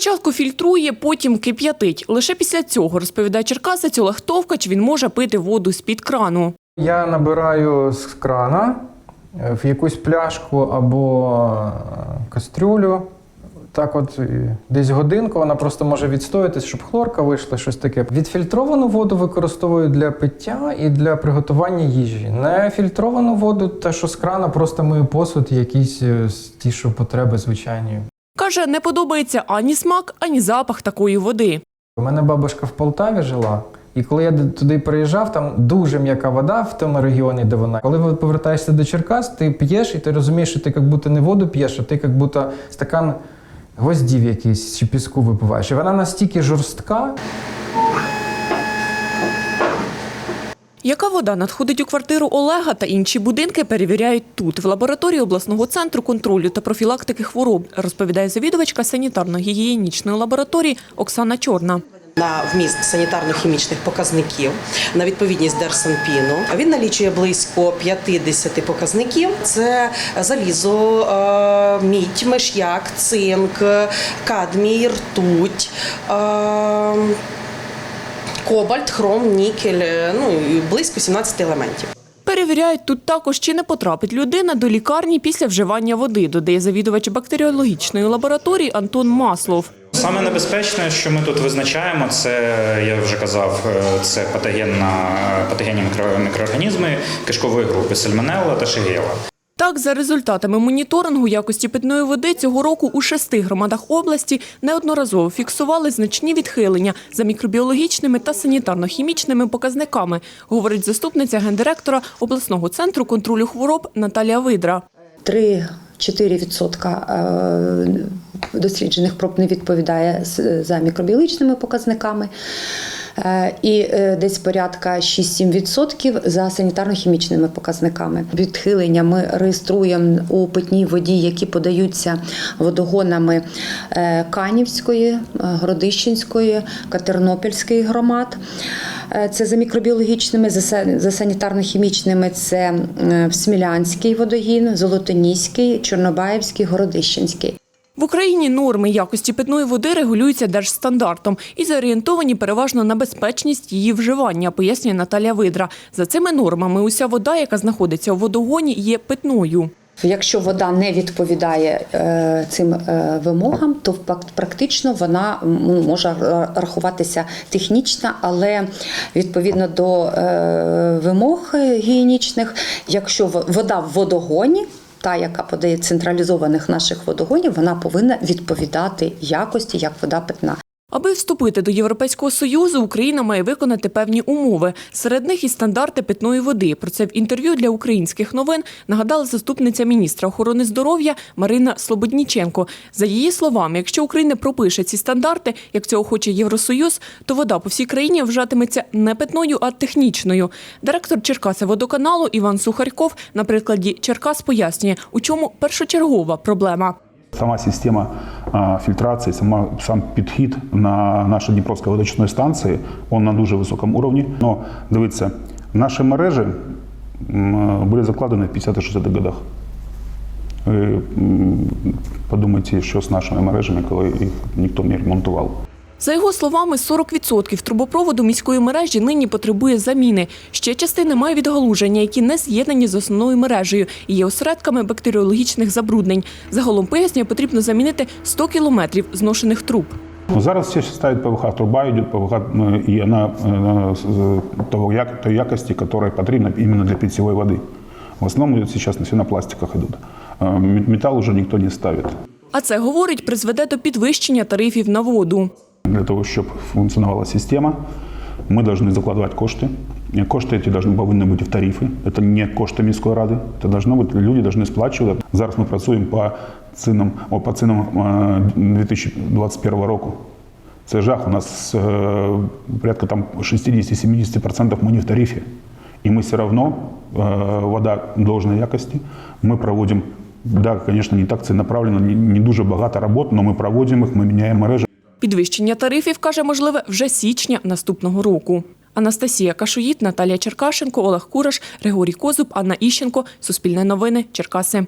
Спочатку фільтрує, потім кип'ятить. Лише після цього, розповідає черкасець Олег Товкач, він може пити воду з-під крану. Я набираю з крана е, в якусь пляшку або е, кастрюлю. Так, от е, десь годинку вона просто може відстоятись, щоб хлорка вийшла, щось таке. Відфільтровану воду використовую для пиття і для приготування їжі. Нефільтровану воду, те, що з крана, просто мию посуд, якісь ті, що потреби звичайні. Каже, не подобається ані смак, ані запах такої води. У мене бабушка в Полтаві жила, і коли я туди приїжджав, там дуже м'яка вода в тому регіоні, де вона. Коли повертаєшся до Черкас, ти п'єш, і ти розумієш, що ти як будто не воду п'єш, а ти як будто стакан гвоздів якийсь чи піску випиваєш. І вона настільки жорстка. Яка вода надходить у квартиру Олега та інші будинки перевіряють тут, в лабораторії обласного центру контролю та профілактики хвороб, розповідає завідувачка санітарно-гігієнічної лабораторії Оксана Чорна. на вміст санітарно-хімічних показників на відповідність Дерсанпіну. Він налічує близько 50 показників: це залізо, е, мідь, миш'як, цинк, кадмій, ртуть. Е, Кобальт, хром, нікель, е, ну і близько 17 елементів. Перевіряють тут також, чи не потрапить людина до лікарні після вживання води, додає завідувач бактеріологічної лабораторії Антон Маслов. Саме небезпечне, що ми тут визначаємо, це я вже казав, е, це патогенна патогенні мікро- мікроорганізми кишкової групи сальмонелла та шигела. Так, за результатами моніторингу якості питної води цього року у шести громадах області неодноразово фіксували значні відхилення за мікробіологічними та санітарно-хімічними показниками, говорить заступниця гендиректора обласного центру контролю хвороб Наталія Видра. 3-4% е, досліджених проб не відповідає за мікробіологічними показниками. Е, І е, десь порядка 6-7% за санітарно-хімічними показниками. Відхилення ми реєструємо у питній воді, які подаються водогонами е, Канівської, Городищенської, Катернопільської громад. Це за мікробіологічними, за санітарно-хімічними це Смілянський водогін, Золотоніський, Чорнобаївський, Городищенський. В Україні норми якості питної води регулюються держстандартом і зорієнтовані переважно на безпечність її вживання, пояснює Наталія Видра. За цими нормами уся вода, яка знаходиться у водогоні, є питною. Якщо вода не відповідає е, цим е, вимогам, то практично вона може рахуватися технічна, але відповідно до е, вимог е, гігієнічних, якщо вода в водогоні. Та, яка подає централізованих наших водогонів, вона повинна відповідати якості як вода питна. Аби вступити до Європейського союзу, Україна має виконати певні умови. Серед них і стандарти питної води. Про це в інтерв'ю для українських новин нагадала заступниця міністра охорони здоров'я Марина Слободніченко. За її словами, якщо Україна пропише ці стандарти, як цього хоче Євросоюз, то вода по всій країні вважатиметься не питною, а технічною. Директор Черкаса водоканалу Іван Сухарьков на прикладі Черкас пояснює, у чому першочергова проблема. Сама система а, фільтрації, сама сам підхід на нашій Дніпровській водочної станції, він на дуже високому рівні. Но дивіться, наші мережі були закладені в 50-60-х годах. Ви подумайте, що з нашими мережами, коли їх ніхто не ремонтував. За його словами, 40% трубопроводу міської мережі нині потребує заміни. Ще частина має відгалуження, які не з'єднані з основною мережею і є осередками бактеріологічних забруднень. Загалом пояснює, потрібно замінити 100 кілометрів зношених труб. Ну, зараз всі ставлять ПВХ, труба йде ПВХ, ну, і вона е, того, як, той якості, яка потрібна іменно для питьової води. В основному зараз все на пластиках йдуть. Е, Метал уже ніхто не ставить. А це, говорить, призведе до підвищення тарифів на воду. Для того, щоб функціонувала система, ми повинні закладати кошти. Кошти ці должны, повинні бути в тарифи. Це не кошти міської ради. Це должно бути, люди повинні сплачувати. Зараз ми працюємо по цінам, о, по цінам е, 2021 року. Це жах. У нас е, порядка там 60-70% ми не в тарифі. І ми все одно, е, вода должної якості, ми проводимо, да, звісно, не так целенаправленно, не, не дуже багато робот, але ми проводимо їх, ми міняємо мережі. Підвищення тарифів, каже, можливе вже січня наступного року. Анастасія Кашуїт, Наталія Черкашенко, Олег Кураш, Григорій Козуб, Анна Іщенко. Суспільне новини. Черкаси.